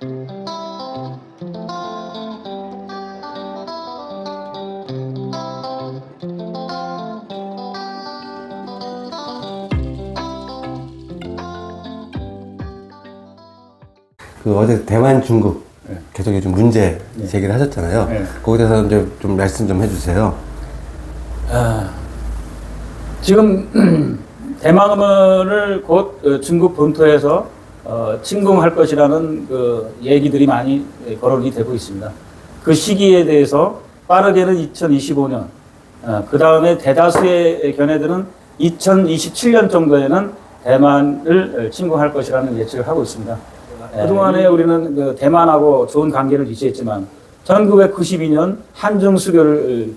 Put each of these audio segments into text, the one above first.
그 어제 대만 중국 계속 요즘 문제 제기를 하셨잖아요. 네. 거기에 대해서 이제 좀 말씀 좀 해주세요. 아, 지금 대만을 곧 어, 중국 본토에서 어, 침공할 것이라는 그 얘기들이 많이 예, 거론이 되고 있습니다. 그 시기에 대해서 빠르게는 2025년, 그 다음에 대다수의 견해들은 2027년 정도에는 대만을 어, 침공할 것이라는 예측을 하고 있습니다. 그동안에 우리는 그 대만하고 좋은 관계를 유지했지만 1992년 한중 수교를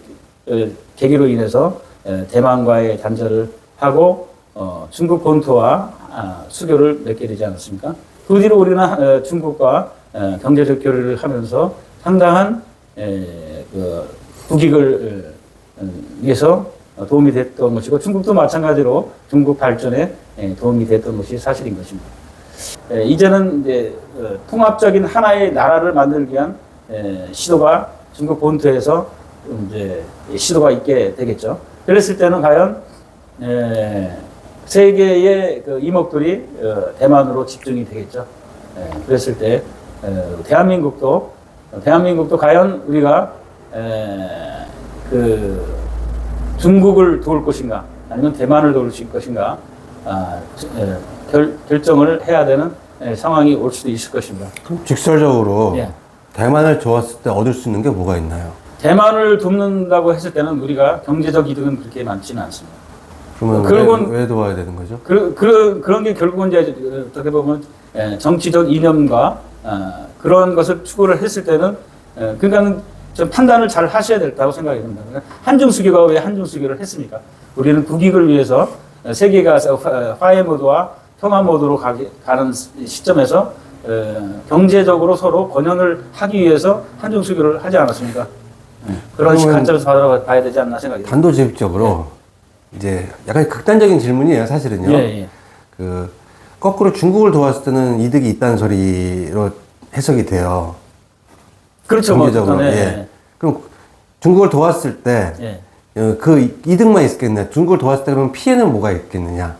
어, 어, 계기로 인해서 에, 대만과의 단절을 하고 어, 중국 본토와 아, 수교를 맺게 되지 않았습니까? 그 뒤로 우리는 어, 중국과 어, 경제적 교류를 하면서 상당한 에, 그 국익을 어, 위해서 도움이 됐던 것이고 중국도 마찬가지로 중국 발전에 에, 도움이 됐던 것이 사실인 것입니다. 에, 이제는 이제 어, 통합적인 하나의 나라를 만들기 위한 에, 시도가 중국 본토에서 이제 시도가 있게 되겠죠. 그랬을 때는 과연 에, 세계의 그 이목들이 어, 대만으로 집중이 되겠죠. 에, 그랬을 때 어, 대한민국도 대한민국도 과연 우리가 에, 그 중국을 도울 것인가 아니면 대만을 도울 것인가 아, 결, 결정을 해야 되는 에, 상황이 올 수도 있을 것입니다. 그럼 직설적으로 예. 대만을 도왔을 때 얻을 수 있는 게 뭐가 있나요? 대만을 돕는다고 했을 때는 우리가 경제적 이득은 그렇게 많지는 않습니다. 그러면 그리고는- 왜, 왜 도와야 되는 거죠? 그, 그, 그런 게 결국은 이제 어떻게 보면 에, 정치적 이념과 어, 그런 것을 추구를 했을 때는 에, 그러니까 좀 판단을 잘 하셔야 된다고 생각이 듭니다. 그러니까 한중 수교가 왜 한중 수교를 했습니까? 우리는 국익을 위해서 세계가 화- 화해 모드와 평화 모드로 가기, 가는 시점에서 에, 경제적으로 서로 권연을 하기 위해서 한중 수교를 하지 않았습니까? 그런 식 그러면 관점에서 바라봐야 되지 않나 생각이 듭니다. 단도직입적으로 이제 약간 극단적인 질문이에요, 사실은요. 예, 예. 그 거꾸로 중국을 도왔을 때는 이득이 있다는 소리로 해석이 돼요. 그렇죠. 뭐, 경제적으로. 네, 예. 그럼 중국을 도왔을 때 예. 어, 그 이득만 있겠냐? 중국을 도왔을 때 그러면 피해는 뭐가 있겠느냐?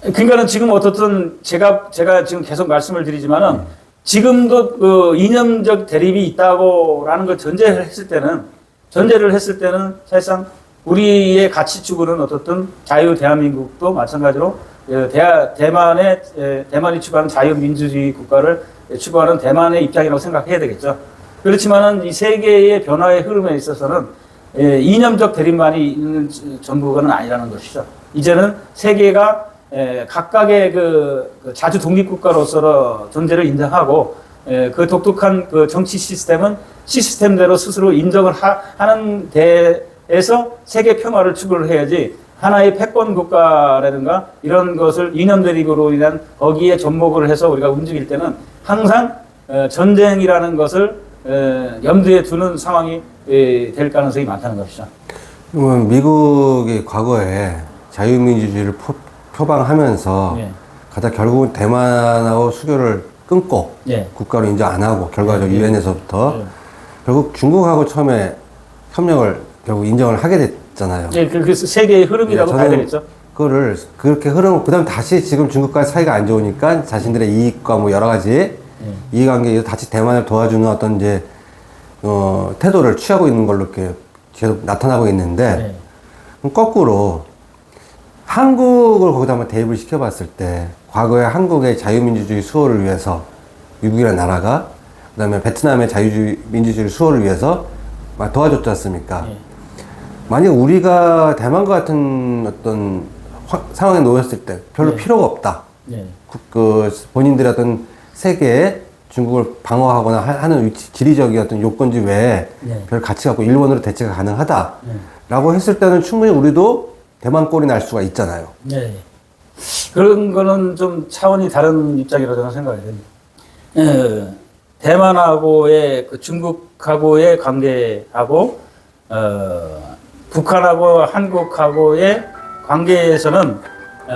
그러니까는 지금 어떻든 제가 제가 지금 계속 말씀을 드리지만은 지금도 그 이념적 대립이 있다고라는 걸 전제를 했을 때는 전제를 했을 때는 사실상 우리의 가치 추구는 어떻든 자유 대한민국도 마찬가지로 예, 대, 대만의 예, 대만이 추구하는 자유민주주의 국가를 추구하는 대만의 입장이라고 생각해야 되겠죠. 그렇지만은 이 세계의 변화의 흐름에 있어서는 예, 이념적 대립만이 있는 전부가는 아니라는 것이죠. 이제는 세계가 에, 각각의 그, 그 자주 독립국가로서 존재를 인정하고 에, 그 독특한 그 정치 시스템은 시스템대로 스스로 인정을 하, 하는 데 에서 세계 평화를 추구를 해야지 하나의 패권 국가라든가 이런 것을 이념 대립으로 인한 거기에 접목을 해서 우리가 움직일 때는 항상 에, 전쟁이라는 것을 에, 염두에 두는 상황이 에, 될 가능성이 많다는 것이죠. 그러면 미국이 과거에 자유민주주의를 포, 표방하면서 예. 가장 결국은 대만하고 수교를 끊고 예. 국가로 인정 안 하고 결과적으로 예. 유엔에서부터 예. 결국 중국하고 처음에 협력을 결국 인정을 하게 됐잖아요. 예, 그, 그 세계의 흐름이라고 예, 봐야 저는 되겠죠. 그거를 그렇게 흐름 그다음 다시 지금 중국과 사이가 안 좋으니까 자신들의 이익과 뭐 여러 가지 예. 이해관계에서 다시 대만을 도와주는 어떤 이제 어 태도를 취하고 있는 걸로 이렇게 계속 나타나고 있는데 네. 그럼 거꾸로 한국을 거기다 한번 대입을 시켜봤을 때 과거에 한국의 자유민주주의 수호를 위해서 미국이라는 나라가 그다음에 베트남의 자유주의 민주주의 수호를 위해서 막 도와줬지 않습니까? 예. 만약 우리가 대만과 같은 어떤 화- 상황에 놓였을 때 별로 네. 필요가 없다. 네. 그, 그 본인들의 어떤 세계에 중국을 방어하거나 하- 하는 위치, 지리적인 어떤 요건지 외에 네. 별 가치가 없고 일본으로 대체가 가능하다. 네. 라고 했을 때는 충분히 우리도 대만 꼴이 날 수가 있잖아요. 네. 그런 거는 좀 차원이 다른 입장이라고 저는 생각이 됩니다. 예, 대만하고의 그 중국하고의 관계하고 어, 북한하고 한국하고의 관계에서는 어,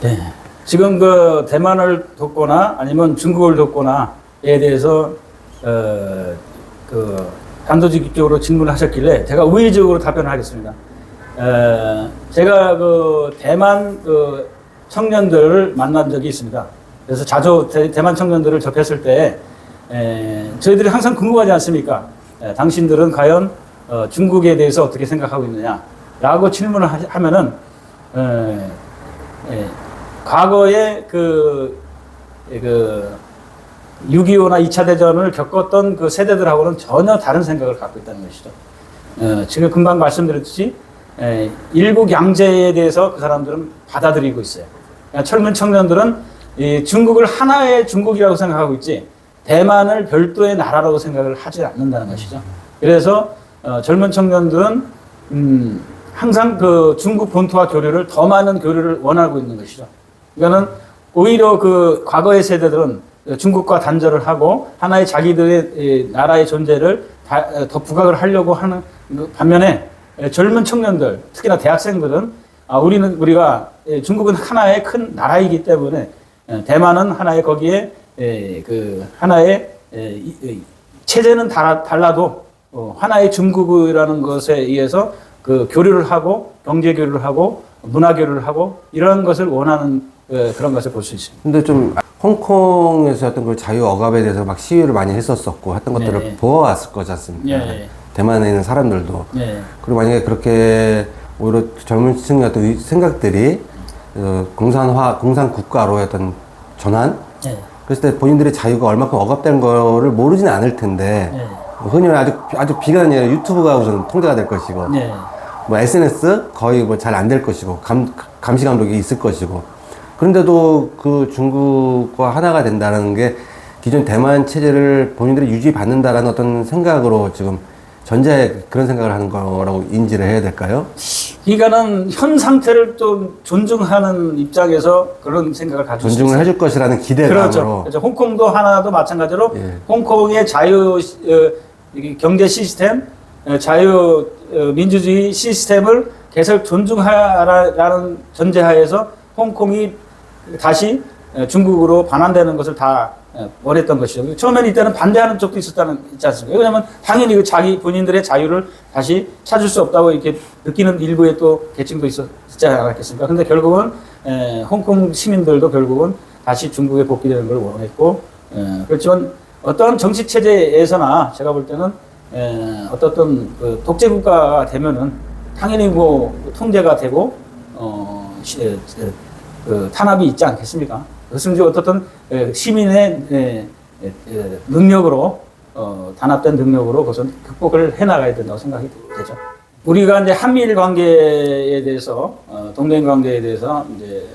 네, 지금 그 대만을 돕거나 아니면 중국을 돕거나에 대해서 어, 그 단도직입적으로 질문을 하셨길래 제가 우회적으로 답변을 하겠습니다. 에, 제가 그 대만 그 청년들을 만난 적이 있습니다. 그래서 자주 대, 대만 청년들을 접했을 때 에, 저희들이 항상 궁금하지 않습니까? 에, 당신들은 과연 어, 중국에 대해서 어떻게 생각하고 있느냐라고 질문을 하, 에, 과거에 그, 그 6.25나 2차 대전을 겪었던 그 세대들하고는 전혀 다른 생각을 갖고 있다는 것이죠. 어, 지금 금방 말씀드렸듯이 에, 일국 양제에 대해서 그 사람들은 받아들이고 있어요. 그러니까 젊은 청년들은 이 중국을 하나의 중국이라고 생각하고 있지 대만을 별도의 나라라고 생각을 하지 않는다는 것이죠. 그래서 어, 젊은 청년들은 음, 항상 그 중국 본토와 교류를 더 많은 교류를 원하고 있는 것이죠. 그러니까는 오히려 그 과거의 세대들은 중국과 단절을 하고 하나의 자기들의 이 나라의 존재를 다- 더 부각을 하려고 하는 그 반면에 젊은 청년들, 특히나 대학생들은 아, 우리는 우리가 예, 중국은 하나의 큰 나라이기 때문에 예, 대만은 하나의 거기에 예, 그 하나의 체제는 달라, 달라도 어, 하나의 중국이라는 것에 의해서 그 교류를 하고 경제 교류를 하고 문화 교류를 하고 이런 것을 원하는 어, 그런 것을 볼 수 있습니다. 근데 좀 홍콩에서 어떤 그 자유 억압에 대해서 막 시위를 많이 했었었고 했던 것들을 네. 보아왔을 거지 않습니까? 예, 대만에 있는 사람들도. 예. 그리고 만약에 그렇게 오히려 젊은 층의 어떤 의- 생각들이 어, 공산화, 공산 국가로 어떤 전환? 예. 그랬을 때 본인들의 자유가 얼마큼 억압된 거를 모르지는 않을 텐데 예. 흔히 아주 아주 비관이 아니라 유튜브가 우선 통제가 될 것이고 예. 뭐 SNS 거의 뭐 잘 안 될 것이고 감, 감시 감독이 있을 것이고 그런데도 그 중국과 하나가 된다는 게 기존 대만 체제를 본인들이 유지받는다라는 어떤 생각으로 지금 전자에 그런 생각을 하는 거라고 인지를 해야 될까요? 그러니까는 현 상태를 좀 존중하는 입장에서 그런 생각을 가지고 존중을 해줄 것이라는 기대감으로 그렇죠. 그렇죠. 홍콩도 하나도 마찬가지로 예. 홍콩의 자유 시- 어, 경제 시스템, 어, 자유 어, 민주주의 시스템을 계속 존중하라는 전제하에서 홍콩이 다시 어, 중국으로 반환되는 것을 다 어, 원했던 것이죠. 처음에는 이때는 반대하는 쪽도 있었다는 있지 않습니까? 왜냐하면 당연히 그 자기 본인들의 자유를 다시 찾을 수 없다고 이렇게 느끼는 일부의 또 계층도 있었지 않았겠습니까? 근데 결국은 에, 홍콩 시민들도 결국은 다시 중국에 복귀되는 걸 원했고 에, 그렇지만 어떠한 정치 체제에서나 제가 볼 때는 에, 어떻든 그 독재 국가가 되면은 당연히 뭐 통제가 되고 어, 시, 에, 에, 그 탄압이 있지 않겠습니까? 그것은 이제 어떻든 에, 시민의 에, 에, 에, 능력으로 어, 단합된 능력으로 그것은 극복을 해 나가야 된다고 생각이 되죠. 우리가 이제 한미일 관계에 대해서 어, 동맹 관계에 대해서 이제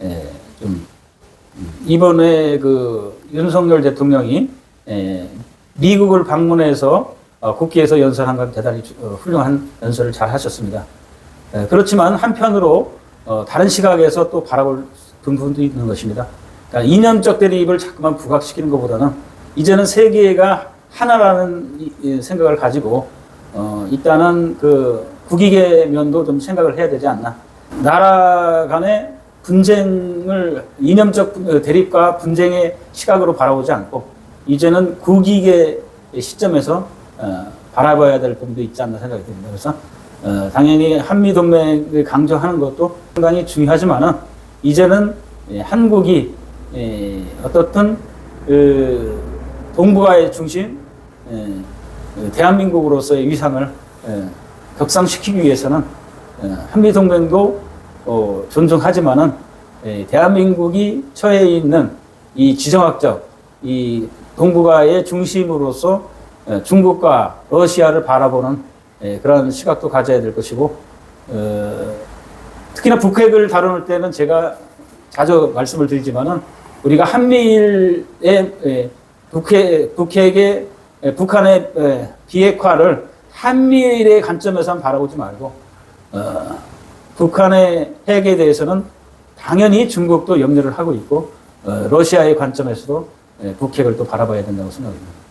에, 좀 음, 이번에 그 윤석열 대통령이 에, 미국을 방문해서 어, 국회에서 연설한 건 대단히 주- 어, 훌륭한 연설을 잘 하셨습니다. 에, 그렇지만 한편으로 어, 다른 시각에서 또 바라볼 부분도 있는 것입니다. 그러니까 이념적 대립을 자꾸만 부각시키는 것보다는 이제는 세계가 하나라는 생각을 가지고 어, 일단은 그 국익의 면도 좀 생각을 해야 되지 않나. 나라 간의 분쟁을 이념적 대립과 분쟁의 시각으로 바라보지 않고 이제는 국익의 시점에서 어, 바라봐야 될 부분도 있지 않나 생각이 듭니다. 그래서 어, 당연히 한미 동맹을 강조하는 것도 상당히 중요하지만은 이제는 예, 한국이 예, 어떻든 그 동북아의 중심 예, 그 대한민국으로서의 위상을 예, 격상시키기 위해서는 예, 한미 동맹도 어, 존중하지만은 예, 대한민국이 처해 있는 이 지정학적 이 동북아의 중심으로서 예, 중국과 러시아를 바라보는 예, 그런 시각도 가져야 될 것이고 어, 특히나 북핵을 다룰 때는 제가 자주 말씀을 드리지만은 우리가 한미일의 예, 북핵, 북핵의 예, 북한의 예, 비핵화를 한미일의 관점에서만 바라보지 말고 어, 북한의 핵에 대해서는 당연히 중국도 염려를 하고 있고 어, 러시아의 관점에서도 예, 북핵을 또 바라봐야 된다고 생각합니다.